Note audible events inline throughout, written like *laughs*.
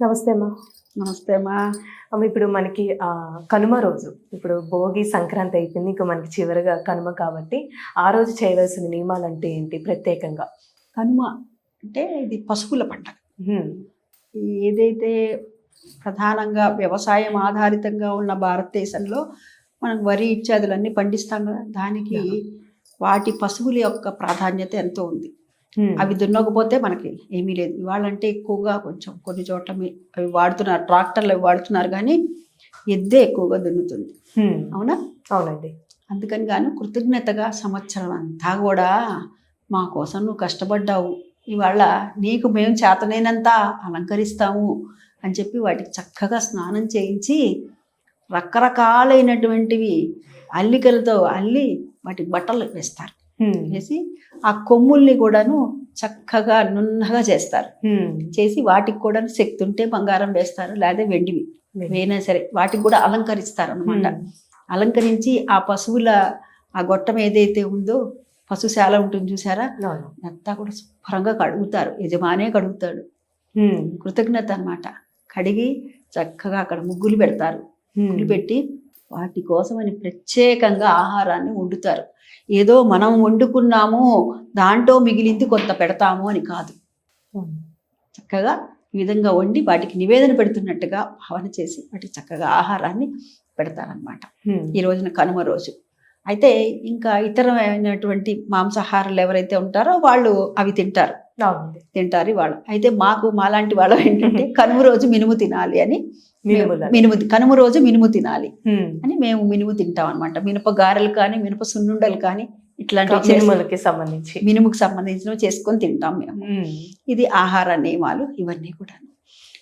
నమస్తే అమ్మా. నమస్తే అమ్మా. అమ్మ ఇప్పుడు మనకి కనుమ రోజు. ఇప్పుడు భోగి సంక్రాంతి అయిపోయింది. ఇంకా మనకి చివరిగా కనుమ కాబట్టి ఆ రోజు చేయవలసిన నియమాలు అంటే ఏంటి ప్రత్యేకంగా? కనుమ అంటే ఇది పశువుల పండగ. ఏదైతే ప్రధానంగా వ్యవసాయం ఆధారితంగా ఉన్న భారతదేశంలో మనం వరి ఇత్యాదులన్నీ పండిస్తాం కదా దానికి వాటి పశువుల యొక్క ప్రాధాన్యత ఎంతో ఉంది. అవి దున్నకపోతే మనకి ఏమీ లేదు. ఇవాళంటే ఎక్కువగా కొంచెం కొన్ని చోట్ల అవి వాడుతున్నారు ట్రాక్టర్లు అవి వాడుతున్నారు కానీ ఎద్దే ఎక్కువగా దున్నుతుంది. అవునా? అవునండి. అందుకని గాను కృతజ్ఞతగా సంవత్సరం అంతా కూడా మా కోసం నువ్వు కష్టపడ్డావు. ఇవాళ నీకు మేము చేతనైనంత అలంకరిస్తాము అని చెప్పి వాటికి చక్కగా స్నానం చేయించి రకరకాలైనటువంటివి అల్లికలతో అల్లి వాటికి బట్టలు వేస్తారు. వేసి ఆ కొమ్ముల్ని కూడాను చక్కగా నున్నగా చేస్తారు. చేసి వాటికి కూడా శక్తి ఉంటే బంగారం వేస్తారు లేదా వెండివి వేయినా సరే వాటికి కూడా అలంకరిస్తారు అనమాట. అలంకరించి ఆ పశువుల ఆ గొట్టం ఏదైతే ఉందో పశుశాల ఉంటుంది చూసారా. అంతా కూడా శుభ్రంగా కడుగుతారు యజమానే కడుగుతాడు. కృతజ్ఞత అన్నమాట కడిగి చక్కగా అక్కడ ముగ్గులు పెడతారు. ముగ్గులు పెట్టి వాటి కోసమని ప్రత్యేకంగా ఆహారాన్ని వండుతారు ఏదో మనం వండుకున్నాము దాంట్లో మిగిలింది కొంత పెడతాము అని కాదు. చక్కగా ఈ విధంగా వండి వాటికి నివేదన పెడుతున్నట్టుగా భావన చేసి వాటికి చక్కగా ఆహారాన్ని పెడతారనమాట. ఈ రోజున కనుమ రోజు అయితే ఇంకా ఇతరమైనటువంటి మాంసాహారాలు ఎవరైతే ఉంటారో వాళ్ళు అవి తింటారు తింటారు వాళ్ళు అయితే మాకు మాలాంటి వాళ్ళు ఏంటంటే కనుమ రోజు మినుము తినాలి అని. మినుము కనుమ రోజు మినుము తినాలి. అని మేము మినుము తింటాం అనమాట మినప గారెలు కానీ మినప సున్నుండలు కానీ ఇట్లాంటివి చేసి- మినుములకి సంబంధించి మినుముకు సంబంధించినవి చేసుకొని తింటాం మేము. ఇది ఆహార నియమాలు ఇవన్నీ కూడా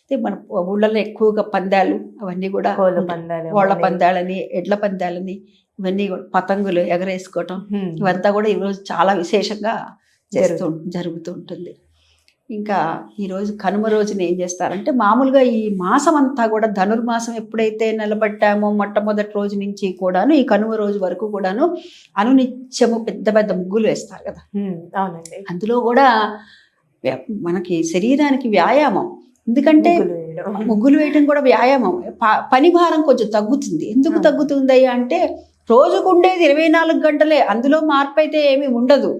అయితే మన ఊళ్ళలో ఎక్కువగా పందాలు అవన్నీ కూడా కోళ్ళ. పందాలని ఎడ్ల పందాలని ఇవన్నీ కూడా పతంగులు ఎగరేసుకోవటం. ఇవంతా కూడా ఈరోజు చాలా విశేషంగా చేస్తూ జరుగుతూ ఉంటుంది ఇంకా ఈరోజు కనుమ రోజున ఏం చేస్తారంటే మామూలుగా ఈ మాసం అంతా కూడా ధనుర్మాసం ఎప్పుడైతే నిలబట్టామో మొట్టమొదటి రోజు నుంచి కూడాను ఈ కనుమ రోజు వరకు కూడాను అనునిత్యము పెద్ద పెద్ద ముగ్గులు వేస్తారు కదా. అవునండి అందులో కూడా మనకి శరీరానికి వ్యాయామం ఎందుకంటే ముగ్గులు వేయడం. కూడా వ్యాయామం పని భారం కొంచెం తగ్గుతుంది ఎందుకు. తగ్గుతుంది అంటే రోజుకు ఉండేది ఇరవై నాలుగు గంటలే అందులో మార్పు అయితే ఏమీ ఉండదు.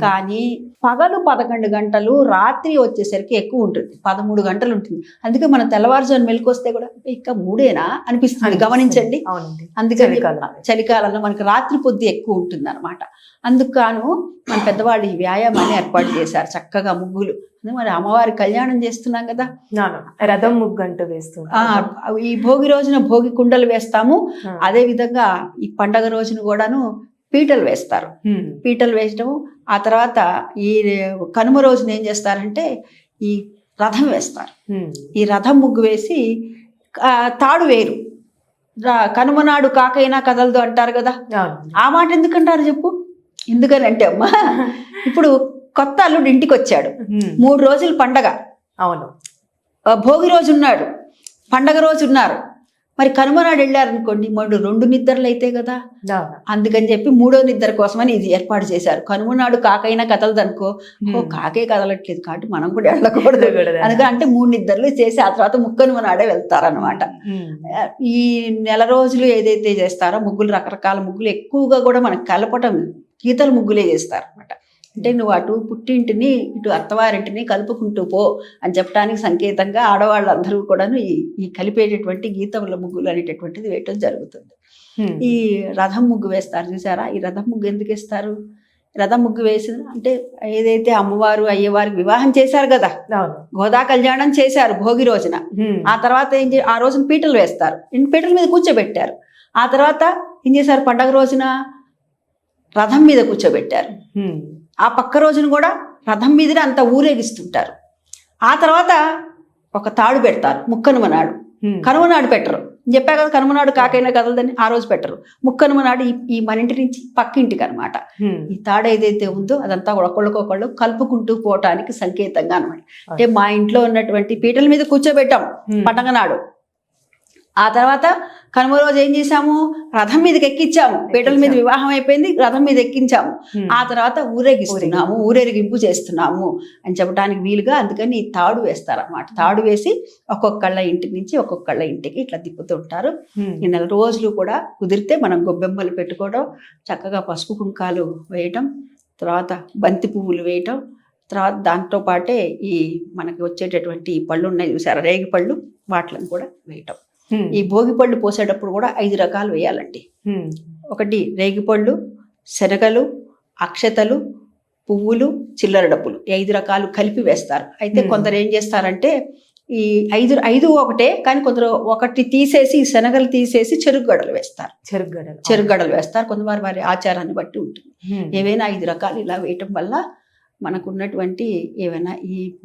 కానీ పగలు పదకొండు గంటలు రాత్రి వచ్చేసరికి ఎక్కువ ఉంటుంది. పదమూడు గంటలు ఉంటుంది. అందుకే మనం తెల్లవారుజాము మెలకు వస్తే కూడా ఇంకా మూడేనా? అనిపిస్తుంది. గమనించండి. అందుకని చలికాలం. చలికాలంలో మనకి రాత్రి పొద్దు ఎక్కువ ఉంటుంది అనమాట అందుకు మన పెద్దవాళ్ళు ఈ వ్యాయామాన్ని ఏర్పాటు చేశారు. చక్కగా ముగ్గులు మరి అమ్మవారి కళ్యాణం చేస్తున్నాం కదా. రథం ముగ్గు అంటూ ఆ వేస్తుంటారు ఈ భోగి రోజున భోగి కుండలు వేస్తాము. అదే విధంగా ఈ పండగ రోజున కూడాను పీటలు వేస్తారు. పీటలు వేయడం ఆ తర్వాత ఈ కనుమ రోజున ఏం చేస్తారంటే ఈ రథం వేస్తారు. ఈ రథం ముగ్గు వేసి తాడు వేరు రా- కనుమ నాడు కాకైనా కదలదు అంటారు కదా. ఆ మాట ఎందుకంటారు చెప్పు ఎందుకనంటే అమ్మా *laughs* ఇప్పుడు కొత్త అల్లుడు ఇంటికి వచ్చాడు. మూడు రోజులు పండగ అవును భోగి రోజు ఉన్నాడు పండగ రోజు ఉన్నారు మరి కనుమ నాడు వెళ్ళారనుకోండి మూడు రెండు నిద్రలు అయితే కదా. అందుకని చెప్పి మూడో నిద్ర కోసమని ఇది ఏర్పాటు చేశారు కనుమ నాడు కాకైనా కదలదు అనుకో ఓ. కాకే కదలట్లేదు కాబట్టి మనం కూడా వెళ్ళకూడదు. అందుకని అంటే మూడు నిద్రలు చేసి ఆ తర్వాత ముక్కనుమ నాడే వెళ్తారనమాట. ఈ నెల రోజులు ఏదైతే చేస్తారో ముగ్గులు రకరకాల ముగ్గులు ఎక్కువగా కూడా మనకు కలపటం గీతల ముగ్గులే చేస్తారు అనమాట అంటే నువ్వు అటు పుట్టింటిని ఇటు అత్తవారింటిని కలుపుకుంటూ పో అని చెప్పడానికి సంకేతంగా ఆడవాళ్ళందరూ కూడాను ఈ ఈ కలిపేటటువంటి గీతముల ముగ్గులు అనేటటువంటిది వేయటం జరుగుతుంది. ఈ రథం ముగ్గు వేస్తారు చూసారా? ఈ రథం ముగ్గు ఎందుకు వేస్తారు? రథం ముగ్గు వేసి అంటే ఏదైతే అమ్మవారు అయ్యవారికి వివాహం చేశారు కదా? గోదా కళ్యాణం చేశారు భోగి రోజున. ఆ తర్వాత ఏం ఆ రోజున పీటలు వేస్తారు. పీటల మీద కూర్చోబెట్టారు. ఆ తర్వాత ఏం చేశారు? పండగ రోజున రథం మీద కూర్చోబెట్టారు. ఆ పక్క రోజున కూడా రథం మీదనే అంత ఊరేగిస్తుంటారు. ఆ తర్వాత ఒక తాడు పెడతారు ముక్కనుమ నాడు. హ్మ్. కనుమ నాడు పెట్టరు. చెప్పా కదా కనుమ నాడు కాకైనా కదలదని ఆ రోజు పెట్టరు. ముక్కనుమ నాడు ఈ మన ఇంటి నుంచి పక్కింటికి అనమాట. ఈ తాడు ఏదైతే ఉందో అదంతా ఒకళ్ళకొకళ్ళు కలుపుకుంటూ పోవటానికి సంకేతంగా అనమాట. అంటే మా ఇంట్లో ఉన్నటువంటి పీటల మీద కూర్చోబెట్టాం. పండగ నాడు ఆ తర్వాత కనుమ రోజు ఏం చేశాము రథం మీదకి ఎక్కించాము పీటల మీద. వివాహం అయిపోయింది రథం మీద ఎక్కించాము. ఆ తర్వాత ఊరేగిస్తున్నాము ఊరేగింపు చేస్తున్నాము అని చెప్పడానికి వీలుగా అందుకని తాడు వేస్తారన్నమాట తాడు వేసి ఒక్కొక్కళ్ళ ఇంటి నుంచి ఒక్కొక్కళ్ళ ఇంటికి ఇట్లా తిప్పుతుంటారు. ఈ నెల రోజులు కూడా కుదిరితే మనం గొబ్బెమ్మలు పెట్టుకోవడం చక్కగా పసుపు కుంకాలు వేయటం తర్వాత బంతి పువ్వులు వేయటం తర్వాత దాంతో పాటే ఈ మనకి వచ్చేటటువంటి ఈ పళ్ళు ఉన్నాయి చూసారా రేగి పళ్ళు వాటిని కూడా వేయటం. ఈ భోగి పళ్ళు పోసేటప్పుడు కూడా ఐదు రకాలు వేయాలండి. ఒకటి రేగిపళ్ళు శనగలు అక్షతలు పువ్వులు చిల్లర డబ్బులు ఈ ఐదు రకాలు కలిపి వేస్తారు. అయితే. కొందరు ఏం చేస్తారంటే ఈ ఐదు ఐదు ఒకటే కానీ కొందరు ఒకటి తీసేసి శనగలు తీసేసి చెరుకుగడలు వేస్తారు. చెరుగడలు చెరుకుగడలు వేస్తారు. కొంతవారి వారి ఆచారాన్ని బట్టి ఉంటుంది. ఏవైనా ఐదు రకాలు ఇలా వేయటం వల్ల మనకున్నటువంటి ఏవైనా ఈ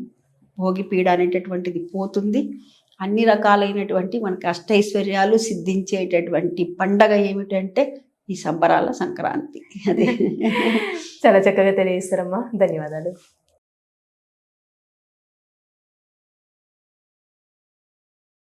భోగి పీడ అనేటటువంటిది పోతుంది. అన్ని రకాలైనటువంటి మనకి అష్టైశ్వర్యాలు సిద్ధించేటటువంటి పండగ ఏమిటంటే ఈ సంబరాల సంక్రాంతి. అదే. *laughs* చాలా చక్కగా తెలియజేస్తారమ్మా ధన్యవాదాలు.